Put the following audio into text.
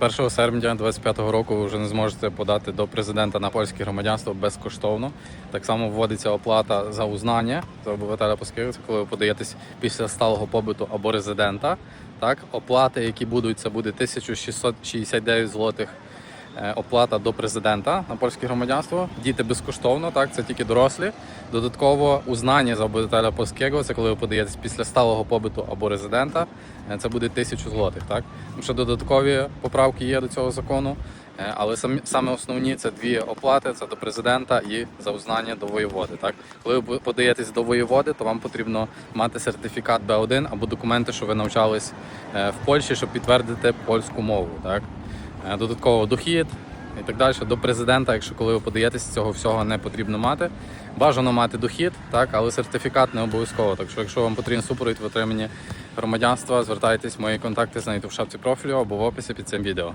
1 серпня 2025 року ви вже не зможете подати до президента на польське громадянство безкоштовно. Так само вводиться оплата за узнання за обивателя це коли ви подаєтесь після сталого побуту або резидента. Так, оплати, які будуть, це буде 1669 злотих. Е, Оплата до президента на польське громадянство. Діти безкоштовно, так це тільки дорослі. Додатково узнання за обивателя польського, це коли ви подаєтесь після сталого побиту або резидента. е, Це буде тисячу злотих. Так ще додаткові поправки є до цього закону. Е, Але самі саме основні це дві оплати: це до президента і за узнання до воєводи. Так, коли ви подаєтесь до воєводи, то вам потрібно мати сертифікат Б1 або документи, що ви навчались е, в Польщі, щоб підтвердити польську мову. Так, Е, додатково дохід і так далі. До президента, якщо коли ви подаєтесь, цього всього не потрібно мати. Бажано мати дохід, так, але сертифікат не обов'язково. Так що, якщо вам потрібен супровід в отриманні громадянства, звертайтесь, мої контакти знайдете в шапці профілю або в описі під цим відео.